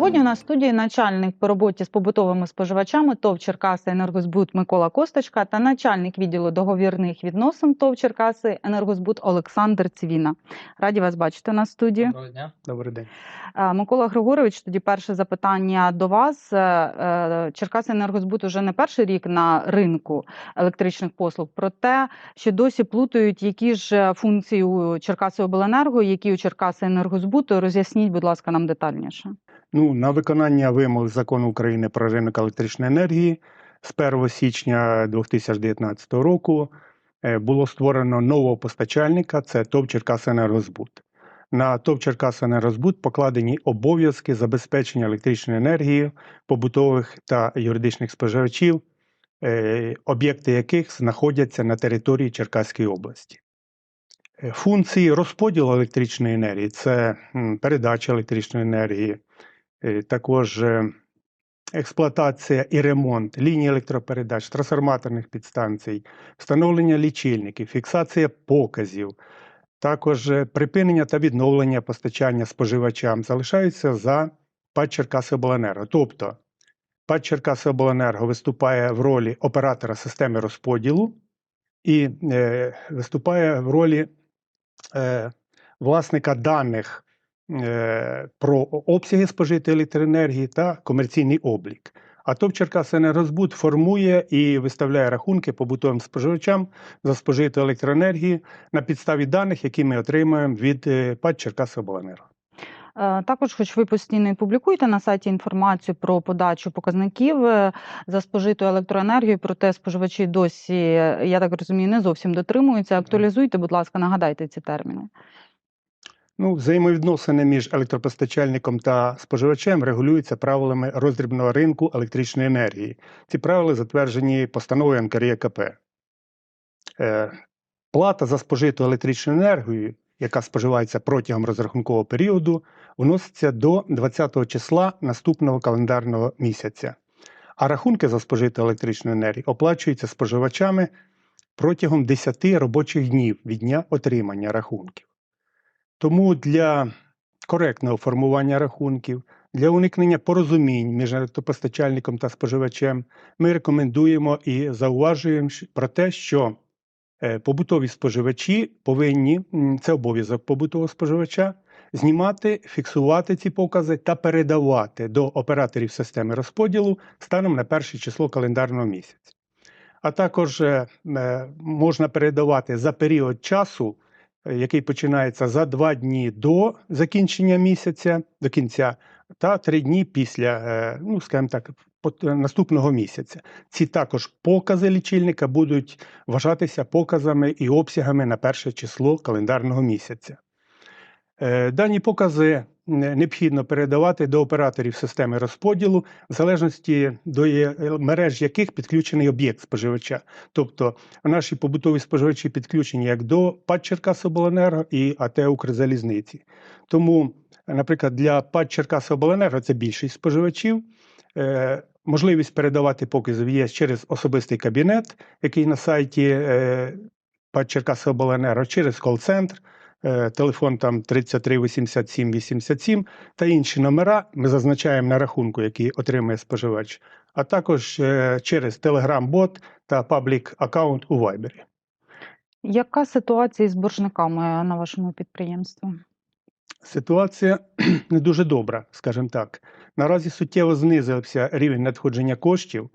Сьогодні у нас в студії начальник по роботі з побутовими споживачами ТОВ Черкаси Енергозбут Микола Косточка та начальник відділу договірних відносин ТОВ Черкаси Енергозбут Олександр Цвіна. Раді вас бачити на студії. Доброго дня. Добрий день. Е, Микола Григорович, тоді перше запитання до вас. Е, е, Черкаси Енергозбут уже не перший рік на ринку електричних послуг, проте ще досі плутають, які ж функції у Черкаси Обленерго, які у Черкаси Енергозбуту. Роз'ясніть, будь ласка, нам детальніше. Ну, на виконання вимог закону України про ринок електричної енергії з 1 січня 2019 року е, було створено нового постачальника. Це ТОВ «Черкасенергозбут». На ТОВ «Черкасенергозбут» покладені обов'язки забезпечення електричної енергії побутових та юридичних споживачів, е, об'єкти яких знаходяться на території Черкаської області. Е, Функції розподілу електричної енергії це передача електричної енергії, також е, експлуатація і ремонт ліній електропередач, трансформаторних підстанцій, встановлення лічильників, фіксація показів, також е, припинення та відновлення постачання споживачам залишаються за ПАД «Черкасиобленерго». Тобто ПАД «Черкасиобленерго» виступає в ролі оператора системи розподілу і е, виступає в ролі е, власника даних е, про обсяги спожитої електроенергії та комерційний облік. А ТОВ «Черкасенергозбут» формує і виставляє рахунки побутовим споживачам за спожиту електроенергію на підставі даних, які ми отримуємо від е, ПАД «Черкасиобленерго». Е, Також, хоч ви постійно і публікуєте на сайті інформацію про подачу показників е, за спожиту електроенергію, проте споживачі досі, е, я так розумію, не зовсім дотримуються. Актуалізуйте, будь ласка, нагадайте ці терміни. Ну, взаємовідносини між електропостачальником та споживачем регулюються правилами роздрібного ринку електричної енергії. Ці правила затверджені постановою НКРЄКП. Е, Плата за спожиту електричну енергію, яка споживається протягом розрахункового періоду, вноситься до 20 числа наступного календарного місяця. А рахунки за спожиту електричну енергію оплачуються споживачами протягом 10 робочих днів від дня отримання рахунків. Тому для коректного формування рахунків, для уникнення порозумінь між електропостачальником та споживачем, ми рекомендуємо і зауважуємо про те, що е, побутові споживачі повинні, це обов'язок побутового споживача, знімати, фіксувати ці покази та передавати до операторів системи розподілу станом на перше число календарного місяця. А також е, е, можна передавати за період часу, який починається за два дні до закінчення місяця, до кінця, та три дні після, е, ну скажімо так, пот- наступного місяця. Ці також покази лічильника будуть вважатися показами і обсягами на перше число календарного місяця. Е, Дані покази е, необхідно передавати до операторів системи розподілу, в залежності до е, мереж яких підключений об'єкт споживача. Тобто наші побутові споживачі підключені як до ПАД «Черкасобленерго» і АТ «Укрзалізниці». Тому, наприклад, для ПАД «Черкасобленерго» це більшість споживачів. Е, Можливість передавати показів є через особистий кабінет, який на сайті е, ПАД «Черкасобленерго», через кол-центр, телефон там 33 87 87 та інші номера ми зазначаємо на рахунку, який отримує споживач, а також е, через Telegram-бот та паблік аккаунт у Viber. Яка ситуація з боржниками на вашому підприємстві? Ситуація не дуже добра, скажімо так. Наразі суттєво знизився рівень надходження коштів,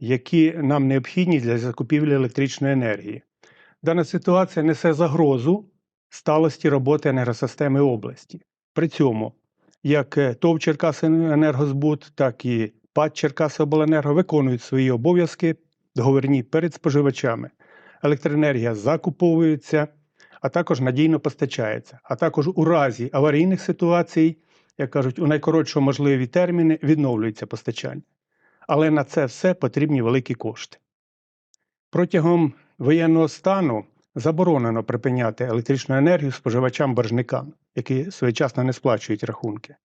які нам необхідні для закупівлі електричної енергії. Дана ситуація несе загрозу сталості роботи енергосистеми області. При цьому як е, ТОВ «Черкасенергозбут», так і ПАД «Черкасиобленерго» виконують свої обов'язки договірні перед споживачами. Електроенергія закуповується, а також надійно постачається. А також у разі аварійних ситуацій, як кажуть, у найкоротші можливі терміни відновлюється постачання. Але на це все потрібні великі кошти. Протягом воєнного стану заборонено припиняти електричну енергію споживачам-боржникам, які своєчасно не сплачують рахунки.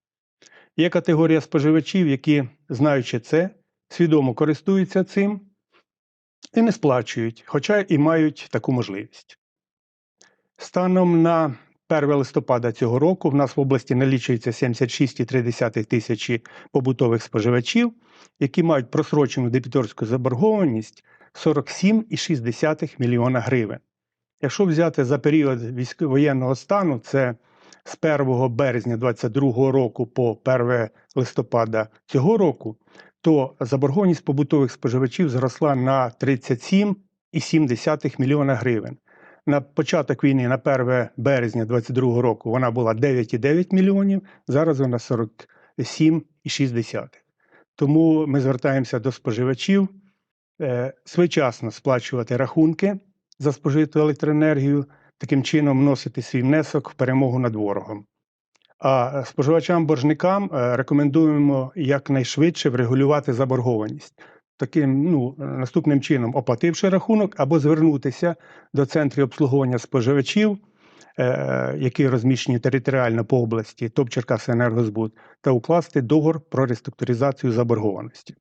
Є категорія споживачів, які, знаючи це, свідомо користуються цим і не сплачують, хоча і мають таку можливість. Станом на 1 листопада цього року в нас в області налічується 76,3 тисячі побутових споживачів, які мають просрочену дебіторську заборгованість 47,6 мільйона гривень. Якщо взяти за період військовоєнного стану, це з 1 березня 2022 року по 1 листопада цього року, то заборгованість побутових споживачів зросла на 37,7 мільйона гривень. На початок війни, на 1 березня 2022 року, вона була 9,9 мільйонів, зараз вона 47,6. Тому ми звертаємося до споживачів е, своєчасно сплачувати рахунки за спожиту електроенергію, таким чином вносити свій внесок в перемогу над ворогом. А споживачам-боржникам е, рекомендуємо якнайшвидше врегулювати заборгованість. Таким ну, наступним чином, оплативши рахунок, або звернутися до центрів обслуговування споживачів, е, які розміщені територіально по області, ТОП Черкасенергозбуд, та укласти договор про реструктуризацію заборгованості.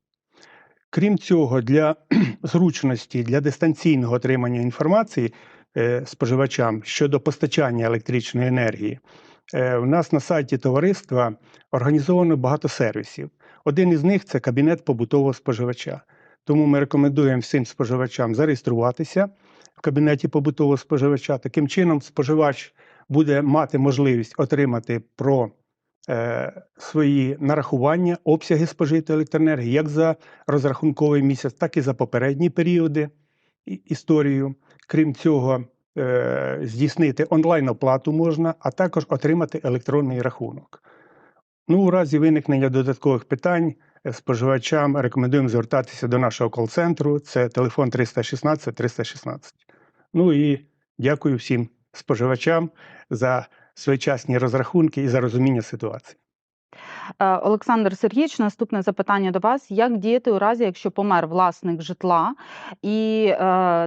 Крім цього, для зручності для дистанційного отримання інформації е, споживачам щодо постачання електричної енергії, е, у нас на сайті товариства організовано багато сервісів. Один із них це кабінет побутового споживача. Тому ми рекомендуємо всім споживачам зареєструватися в кабінеті побутового споживача. Таким чином, споживач буде мати можливість отримати про е, свої нарахування, обсяги спожитої електроенергії, як за розрахунковий місяць, так і за попередні періоди історію. Крім цього, е, здійснити онлайн-оплату можна, а також отримати електронний рахунок. Ну, у разі виникнення додаткових питань е, споживачам рекомендуємо звертатися до нашого кол-центру. Це телефон 316 316. Ну і дякую всім споживачам за своєчасні розрахунки і за розуміння ситуації. Е, Олександр Сергійович, наступне запитання до вас: як діяти у разі, якщо помер власник житла, і е,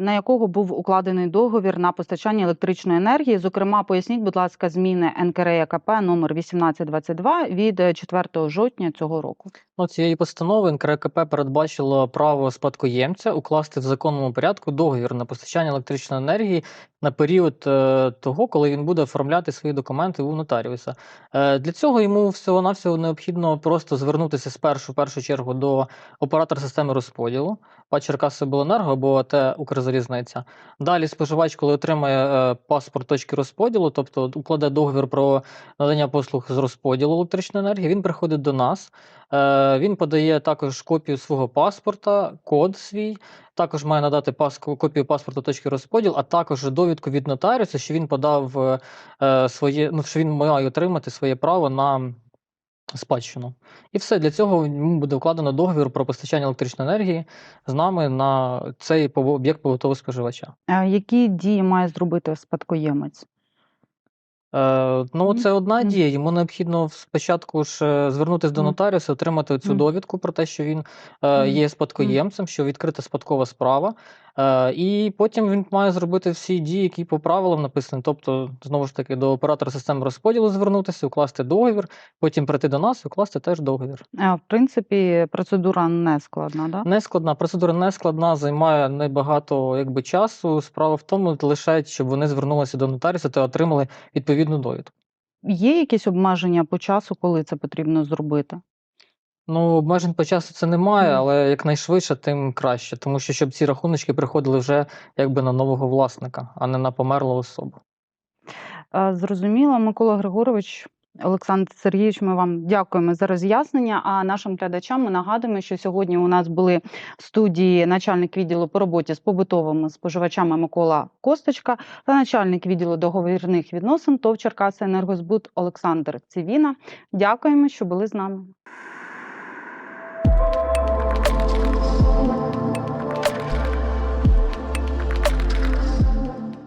на якого був укладений договір на постачання електричної енергії? Зокрема, поясніть, будь ласка, зміни НКРЕКП номер 1822 від е, 4 жовтня цього року. Ну, цієї постанови НКРКП передбачило право спадкоємця укласти в законному порядку договір на постачання електричної енергії на період е, того, коли він буде оформляти свої документи у нотаріуса. Е, для цього йому всього-навсього необхідно просто звернутися спершу в першу чергу до оператора системи розподілу, Черкасобленерго або АТ Укрзалізниця. Далі споживач, коли отримає е, паспорт точки розподілу, тобто укладе договір про надання послуг з розподілу електричної енергії, він приходить до нас. Е, Він подає також копію свого паспорта, код свій, також має надати пас, копію паспорта точки розподіл, а також довідку від нотаріуса, що він подав е, е, своє, ну що він має отримати своє право на спадщину. І все для цього йому буде вкладено договір про постачання електричної енергії з нами на цей об'єкт побутового споживача. Е, Які дії має зробити спадкоємець? Е, ну, це одна дія. Йому необхідно спочатку ж е, звернутися до нотаріуса, отримати цю довідку про те, що він е, є спадкоємцем, що відкрита спадкова справа. Е, і потім він має зробити всі дії, які по правилам написані. Тобто, знову ж таки, до оператора системи розподілу звернутися, укласти договір, потім прийти до нас і укласти теж договір. Е, В принципі, процедура не складна, да? Не складна, процедура не складна, займає небагато якби, часу. Справа в тому лише, щоб вони звернулися до нотаріуса та отримали відповідну довідку. Є якісь обмеження по часу, коли це потрібно зробити? Ну, обмежень по часу це немає, але якнайшвидше, тим краще. Тому що щоб ці рахуночки приходили вже якби на нового власника, а не на померлу особу. Зрозуміло, Микола Григорович, Олександр Сергійович, ми вам дякуємо за роз'яснення. А нашим глядачам ми нагадуємо, що сьогодні у нас були в студії начальник відділу по роботі з побутовими споживачами Микола Косточка та начальник відділу договірних відносин ТОВ Черкаса Енергозбут Олександр Цивіна. Дякуємо, що були з нами.